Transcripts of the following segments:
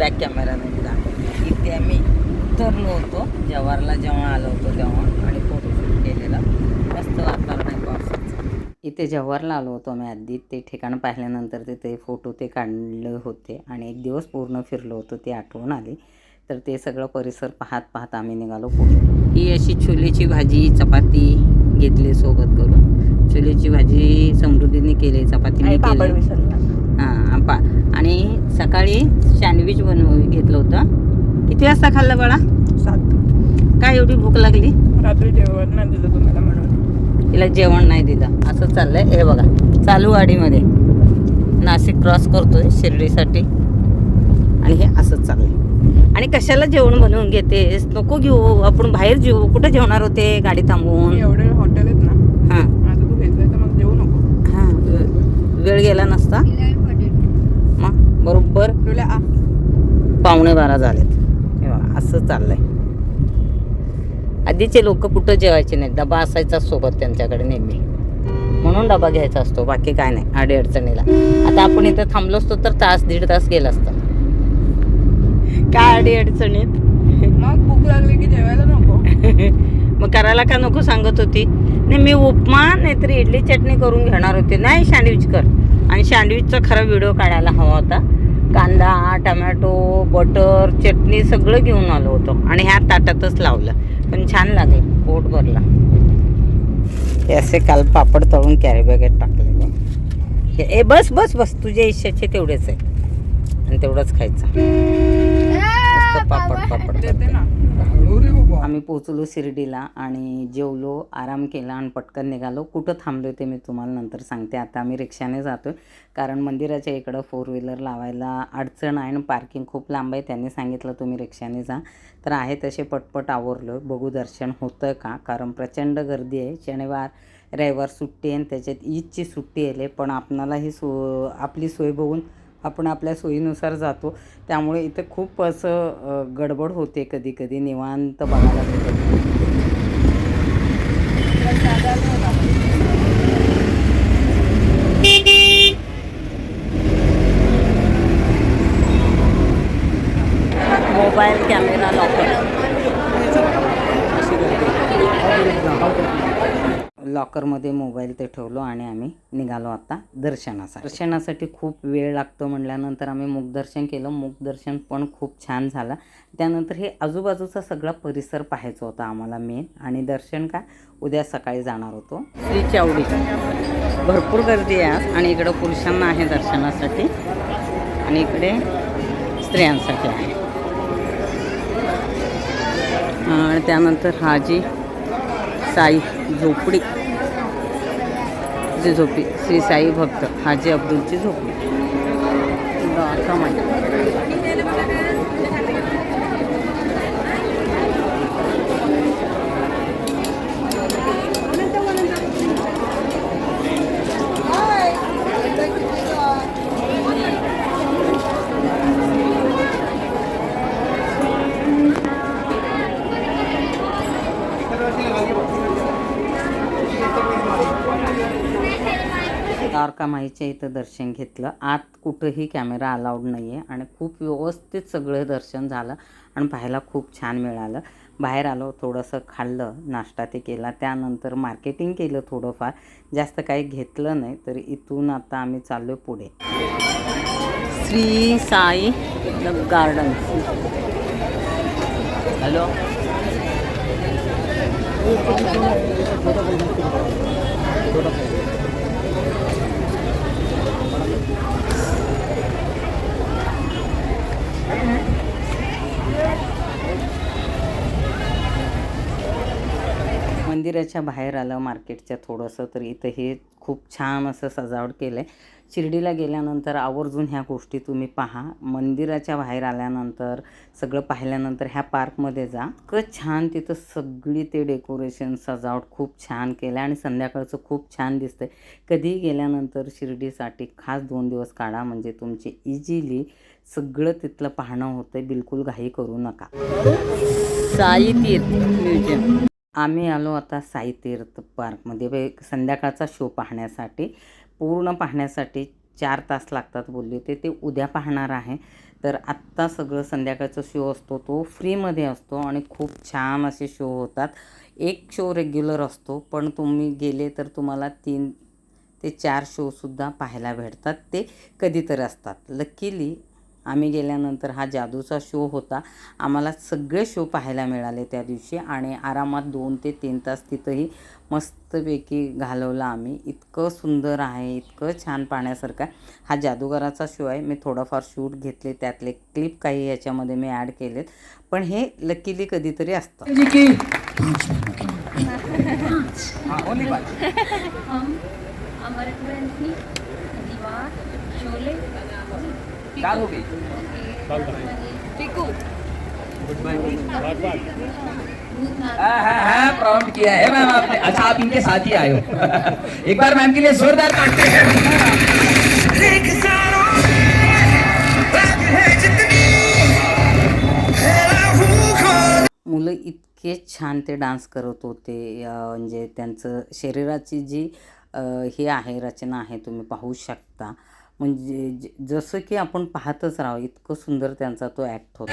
Back कॅमेराने मी दाखवतो. इथे आम्ही उतरलो होतो जवाहरला जेव्हा आलो होतो तेव्हा आणि फोटोशूट केलेला. मस्त वातावरण आहे पावसाचं. इथे जव्हारला आलो होतो आम्ही आधी ते ठिकाण पाहिल्यानंतर तिथे फोटो ते काढले होते. आणि एक दिवस पूर्ण फिरलो होतो ती आठवण आली. तर ते सगळं परिसर पाहत पाहत आम्ही निघालो पुढे. ही अशी छोलेची भाजी चपाती घेतली सोबत करून. छोलेची भाजी समृद्धीने केली चपातीने केली. सकाळी सँडविच बनव घेतलं होतं. किती वाजता खाल्लं बाळा? सात. काय एवढी भूक लागली? रात्री जेवण नाही दिलं तुम्हाला म्हणून तिला जेवण नाही दिलं. असं चाललंय. हे बघा चालू गाडीमध्ये नाशिक क्रॉस करतोय शिर्डीसाठी. आणि हे असंच चाललंय. आणि कशाला जेवण बनवून घेतेस? नको घेऊ. आपण बाहेर जेवू कुठे जेवणार होते गाडी थांबवून? एवढे हॉटेल आहेत ना. हां. आता तू घेतलंय तर मग जेवू नको. हां. वेळ गेला नसता? बरोबर पावणे बारा झालेत. असं चाललंय. आधीचे लोक कुठं जेवायचे नाहीत. डबा असायचा सोबत त्यांच्याकडे नेहमी. म्हणून डबा घ्यायचा असतो. बाकी काय नाही. अडी अडचणीला. आता आपण इथं थांबलो असतो तर तास दीड तास गेला असता. काय अडी अडचणीत? मग भूक लागली की जेवायला नको. मग करायला का नको सांगत होती? नाही मी उपमा नाहीतर इडली चटणी करून घेणार होते. नाही सँडविच कर. आणि सँडविचचा खरा व्हिडिओ काढायला हवा होता. कांदा टमॅटो बटर चटणी सगळं घेऊन आलो होतो आणि ह्या ताटातच लावलं. पण छान लागलं पोट भरला. हे असे काल पापड तळून कॅरी बॅगेत टाकलेले हे ए बस बस बस तुझ्या इच्छाचे तेवढेच आहे आणि तेवढंच खायचं. पापड. पापड देते. ना. हो. आम्ही पोचलो शिर्डीला आणि जेवलो आराम केला आणि पटकन निघालो. कुठं थांबलो ते मी तुम्हाला नंतर सांगते. आता आम्ही रिक्षाने जातो कारण मंदिराच्या इकडं फोर व्हीलर लावायला अडचण आहे आणि पार्किंग खूप लांब आहे. त्यांनी सांगितलं तुम्ही रिक्षाने जा. तर आहे तसे पटपट आवरलो बघू दर्शन होतं का? कारण प्रचंड गर्दी आहे. शनिवार रविवार सुट्टी आहे आणि त्याच्यात ईदची सुट्टी आली पण आपणाला ही सो आपली सोय बघून आपण आपल्या सोयीनुसार जातो. त्यामुळे इथं खूप असं गडबड होते कधी कधी निवांत बघायला मोबाईल कॅमेरा लॉकर. लॉकरमध्ये मोबाईल ते ठेवलो आणि आम्ही निघालो आता दर्शनासाठी. दर्शनासाठी खूप वेळ लागतो म्हटल्यानंतर आम्ही मुखदर्शन केलं. मुखदर्शन पण खूप छान झालं. त्यानंतर हे आजूबाजूचा सगळा परिसर पाहायचा होता आम्हाला मेन आणि दर्शन काय? उद्या सकाळी जाणार होतो. श्री चावडी. भरपूर गर्दी आहे आणि इकडं पुरुषांना आहे दर्शनासाठी. आणि इकडे स्त्रियांसाठी आहे. आणि त्यानंतर हाजी साई झोपडी. जी झोपी श्री साई भक्त हाजी अब्दुलची झोपडी माहिती माईच्या इथं दर्शन घेतलं. आत कुठंही कॅमेरा अलाउड नाही आहे आणि खूप व्यवस्थित सगळं दर्शन झालं आणि पाहायला खूप छान मिळालं. बाहेर आलो थोडंसं खाल्लं नाश्ता ते केला. त्यानंतर मार्केटिंग केलं थोडंफार. जास्त काही घेतलं नाही तर इथून आता आम्ही चाललो पुढे. Shri Sai the garden hello? मंदिराच्या बाहेर आलं मार्केटच्या थोडंसं तर इथं हे खूप छान असं सजावट केलं आहे शिर्डीला गेल्यानंतर आवर्जून ह्या गोष्टी तुम्ही पहा. मंदिराच्या बाहेर आल्यानंतर सगळं पाहिल्यानंतर ह्या पार्कमध्ये जा. इतकं छान तिथं सगळी ते डेकोरेशन सजावट खूप छान केलं आहे आणि संध्याकाळचं खूप छान दिसतंय. कधीही गेल्यानंतर शिर्डीसाठी खास दोन दिवस काढा म्हणजे तुमचे इझिली सगळं तिथलं पाहणं होतं बिलकुल घाई करू नका. साई तीर्थ म्युझियम. आम्ही आलो आता साई तीर्थ पार्कमध्ये संध्याकाळचा शो पाहण्यासाठी. पूर्ण पाहण्यासाठी चार तास लागतात बोलले होते ते उद्या पाहणार आहे. तर आत्ता सगळं संध्याकाळचा शो असतो तो फ्रीमध्ये असतो आणि खूप छान असे शो होतात. एक शो रेग्युलर असतो पण तुम्ही गेले तर तुम्हाला तीन ते चार शोसुद्धा पाहायला भेटतात. ते कधीतरी असतात. लकीली आम्ही गेल्यानंतर हा जादूचा शो होता. आम्हाला सगळे शो पाहायला मिळाले त्या दिवशी आणि आरामात दोन ते तीन तास तिथंही मस्तपैकी घालवला आम्ही. इतकं सुंदर आहे इतकं छान पाहण्यासारखं आहे. हा जादूगाराचा शो आहे. मी थोडंफार शूट घेतले त्यातले क्लिप काही याच्यामध्ये मी ॲड केलेत. पण हे लकीली कधीतरी असतं. चार हो हाँ हाँ हाँ प्रॉम्प्ट किया है मैम आपने। अच्छा आप इनके साथ ही आए हो। एक बार मैम के लिए जोरदार ताड़ते हैं। मुलं इतके छान ते डान्स करत होते म्हणजे त्यांचं शरीराची जी हे आहे रचना आहे तुम्ही पाहू शकता. म्हणजे ज- जसं की आपण पाहतच राहावं इतकं सुंदर त्यांचा तो ॲक्ट होता.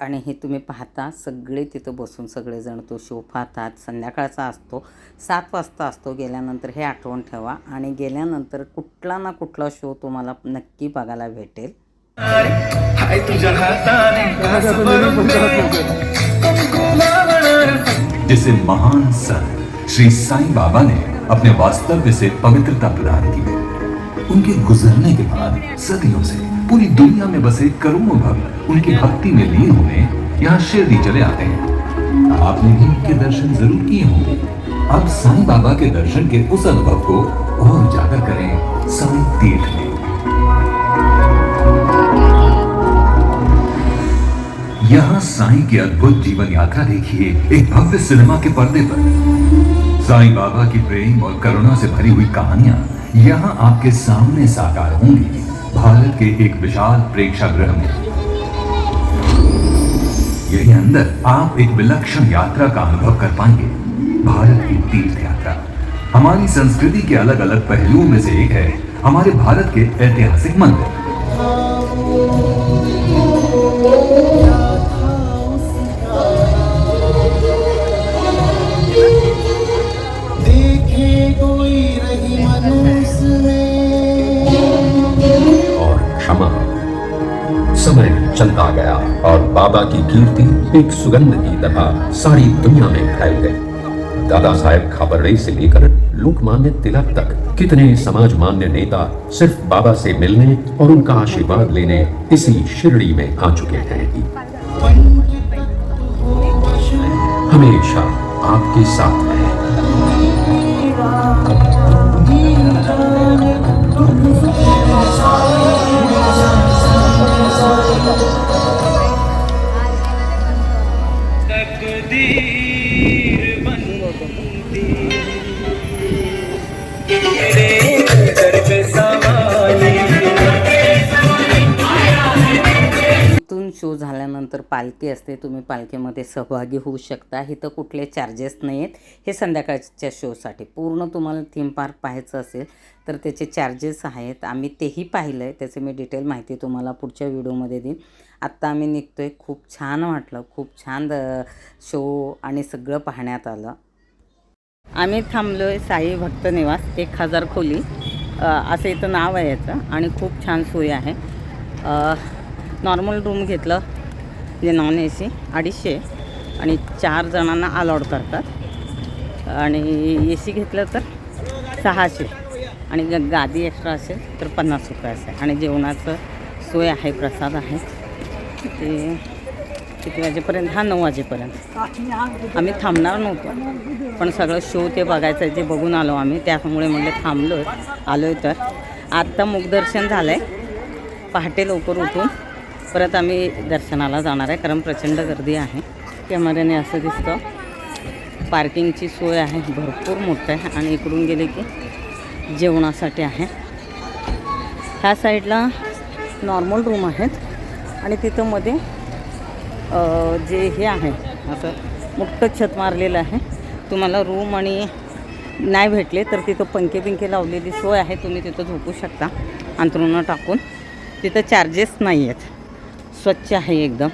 आणि हे तुम्ही पाहता सगळे तिथं बसून सगळेजण तो शो पाहतात. संध्याकाळचा असतो सात वाजता असतो गेल्यानंतर हे आठवण ठेवा. आणि गेल्यानंतर कुठला ना कुठला शो तुम्हाला नक्की बघायला भेटेल. हाताने जिसे महान संत श्री साईं बाबा ने अपने वास्तव्य से पवित्रता प्रदान की, उनके गुजरने के बाद सदियों से पूरी दुनिया में बसे करोड़ों भक्त उनकी भक्ति में लीन होने यहाँ शिरडी चले आते हैं। आपने भी उनके दर्शन ज़रूर किए होंगे। अब साईं बाबा के दर्शन के उस अनुभव को और उजागर करें साईं तीर्थ यहाँ साईं की अद्भुत जीवन यात्रा देखिए एक भव्य सिनेमा के पर्दे पर। साईं बाबा की प्रेम और करुणा से भरी हुई कहानियाँ यहाँ आपके सामने साकार होंगी, भारत के एक विशाल प्रेक्षागृह में। यही अंदर आप एक विलक्षण यात्रा का अनुभव कर पाएँगे, भारत की तीर्थ यात्रा। हमारी संस्कृति के अलग अलग पहलुओं में से एक है, हमारे भारत के ऐतिहासिक मंदिर। चलता गया और बाबा की कीर्ति एक सुगंध की तरह सारी दुनिया में फैल गई। दादा साहेब खाबरड़े से लेकर लोकमान्य तिलक तक कितने समाज मान्य नेता सिर्फ़ बाबा से मिलने और उनका आशीर्वाद लेने इसी शिरडी में आ चुके हैं। हमेशा आपके साथ है। इथून शो झाल्यानंतर पालखी असते तुम्ही पालखीमध्ये सहभागी होऊ शकता. इथं कुठले चार्जेस नाही आहेत हे संध्याकाळच्या शोसाठी पूर्ण तुम्हाला थीम पार्क पाहायचं असेल तर त्याचे चार्जेस आहेत. आम्ही तेही पाहिलं आहे त्याचे मी डिटेल माहिती तुम्हाला पुढच्या व्हिडिओमध्ये देईन. आत्ता आम्ही निघतो आहे खूप छान वाटलं. खूप छान शो आणि सगळं पाहण्यात आलं. आम्ही थांबलो आहे साई भक्त निवास एक हजार खोली. असं इथं नाव आहे याचं आणि खूप छान सोय आहे. नॉर्मल रूम घेतलं. म्हणजे नॉन ए सी अडीचशे. आणि चार जणांना अलाउड करतात. आणि ए सी घेतलं तर सहाशे. आणि ग गादी एक्स्ट्रा असेल तर पन्नास रुपये असेल. आणि जेवणाचं सोय आहे प्रसाद आहे. ते किती वाजेपर्यंत? हा नऊ वाजेपर्यंत. आम्ही थांबणार नव्हतो पण सगळं शो ते बघायचं आहे जे बघून आलो आम्ही. त्यामुळे म्हणलं थांबलो आलो आहे तर. आत्ता मुखदर्शन झालं आहे पहाटे लवकर उठून परत आम्ही दर्शनाला जाणार आहे कारण प्रचंड गर्दी आहे. कॅमेऱ्याने असं दिसतं. पार्किंगची सोय आहे भरपूर मोठं आहे. आणि इकडून गेले की जेवणासाठी आहे. ह्या साईडला नॉर्मल रूम आहेत. आणि तिथं मध्ये जे हे आहे असं मोठं छत मारलेलं आहे. तुम्हाला रूम आणि नाही भेटले तर तिथं पंखे पिंके लावलेली सोय आहे. तुम्ही तिथं झोपू शकता. अंथरुणं टाकून. तिथं चार्जेस नाही आहेत. स्वच्छ आहे एकदम.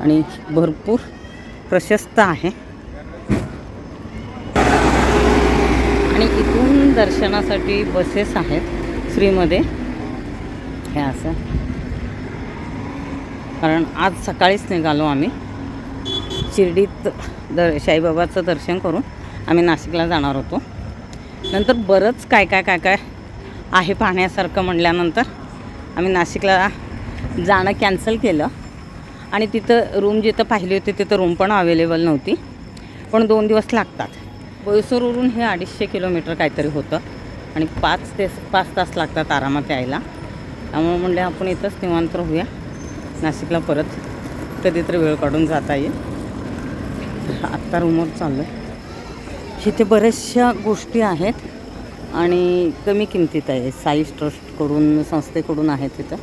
आणि भरपूर प्रशस्त आहे. आणि इथून दर्शनासाठी बसेस आहेत फ्रीमध्ये हे असं. कारण आज सकाळीच निघालो आम्ही. शिर्डीत दर साईबाबाचं दर्शन करून आम्ही नाशिकला जाणार होतो. नंतर बरंच काय काय काय काय आहे पाहण्यासारखं म्हटल्यानंतर आम्ही नाशिकला जाणं कॅन्सल केलं. आणि तिथं रूम जिथं पाहिली होती तिथं रूम पण अवेलेबल नव्हती. पण दोन दिवस लागतात. बोईसरवरून हे अडीचशे किलोमीटर काहीतरी होतं. आणि पाच ते पाच तास लागतात आरामात यायला. त्यामुळे म्हणले आपण इथंच निवांत राहूया. नाशिकला परत कधीतरी वेळ काढून जाता येईल. आत्ता रूमवर चाललो आहे. इथे बऱ्याचशा गोष्टी आहेत आणि कमी किमतीत आहे. साई ट्रस्टकडून संस्थेकडून आहे तिथं.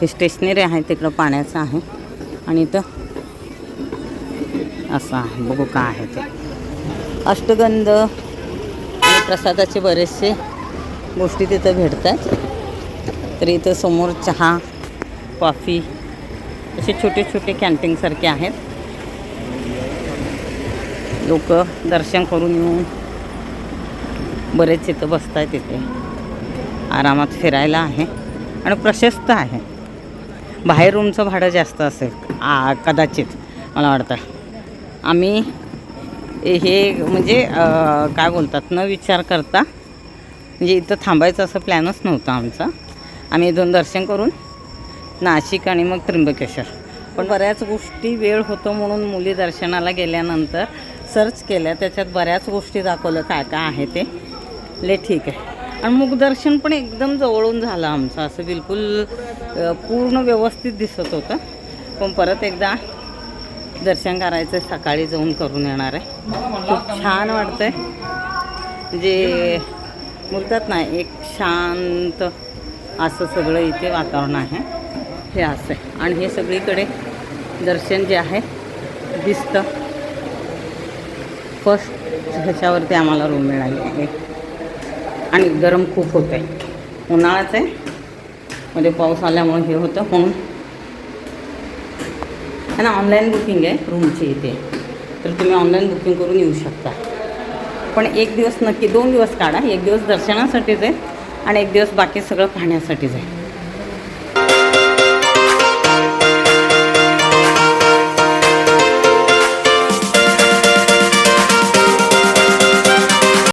हे स्टेशनरी आहे तिकडं पाण्याचं आहे. आणि इथं असं आहे. बघू का आहे ते. अष्टगंध आणि प्रसादाचे बरेचसे गोष्टी तिथं भेटतात. तर इथं समोर चहा कॉफी असे छोटे छोटे कॅन्टीनसारखे आहेत. लोक दर्शन करून येऊन बरेच इथं बसत आहेत तिथे. आरामात फिरायला आहे आणि प्रशस्त आहे. बाहेर रूमचं भाडं जास्त असेल. आ कदाचित मला वाटतं. आम्ही हे म्हणजे काय बोलतात न विचार करता. म्हणजे इथं थांबायचं असं प्लॅनच नव्हता आमचा. आम्ही इथून दर्शन करून नाशिक आणि मग त्र्यंबकेश्वर. पण बऱ्याच गोष्टी वेळ होतो म्हणून मुली दर्शनाला गेल्यानंतर सर्च केल्या. त्याच्यात बऱ्याच गोष्टी दाखवलं काय काय आहे ते. ले ठीक आहे. आणि मुखदर्शन पण एकदम जवळून झालं आमचं. असं बिलकुल पूर्ण व्यवस्थित दिसत होतं. पण परत एकदा दर्शन करायचं सकाळी जाऊन करून येणार आहे. खूप छान वाटतंय. जे बोलतात ना एक शांत असं सगळं इथे वातावरण आहे. हे असं आहे. आणि हे सगळीकडे दर्शन जे आहे दिसतं. फर्स्ट ह्याच्यावरती आम्हाला रूम मिळाली आहे. आणि गरम खूप होतं आहे उन्हाळाच आहे. म्हणजे पाऊस आल्यामुळे हे होतं. म्हणून आहे ना ऑनलाईन बुकिंग आहे रूमची इथे. तर तुम्ही ऑनलाईन बुकिंग करून येऊ शकता. पण एक दिवस नक्की दोन दिवस काढा. एक दिवस दर्शनासाठीच आहे आणि एक दिवस बाकी सगळं पाहण्यासाठीच आहे.